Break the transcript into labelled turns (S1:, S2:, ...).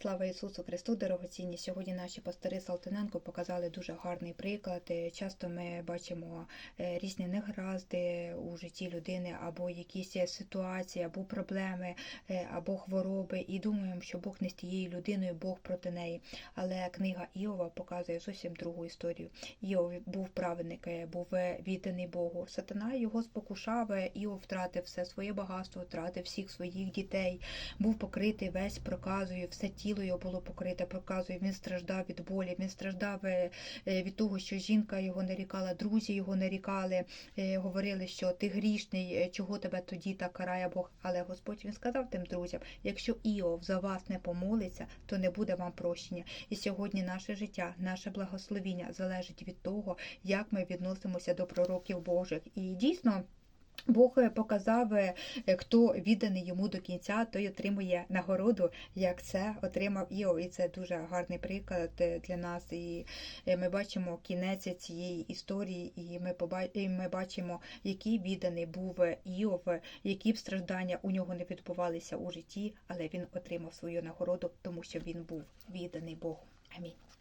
S1: Слава Ісусу Христу, дорогоцінні! Сьогодні наші пастори Салтаненко показали дуже гарний приклад. Е, Часто ми бачимо е, різні негаразди у житті людини, або якісь ситуації, або проблеми, е, або хвороби, і думаємо, що Бог не з тією людиною, Бог проти неї. Але книга Іова показує зовсім другу історію. Іов був праведник, е, був е, відданий Богу. Сатана його спокушав, е, Іов втратив все своє багатство, втратив всіх своїх дітей, був покритий весь проказою, все тіло його було покрите проказою. Він страждав від болі, він страждав е, е, від того, що жінка його нарікала, друзі його нарікали, е, говорили, що ти грішний, чого тебе тоді так карає Бог. Але Господь він сказав тим друзям: якщо Іов за вас не помолиться, то не буде вам прощення. І сьогодні наше життя, наше благословіння залежить від того, як ми відносимося до пророків Божих. І дійсно. Бог е, показав, е, хто відданий йому до кінця, той отримує нагороду, як це отримав Іов. І це дуже гарний приклад е, для нас. І е, ми бачимо кінець цієї історії, і ми бачимо, який відданий був Іов, які б страждання у нього не відбувалися у житті, але він отримав свою нагороду, тому що він був відданий Богу. Амінь.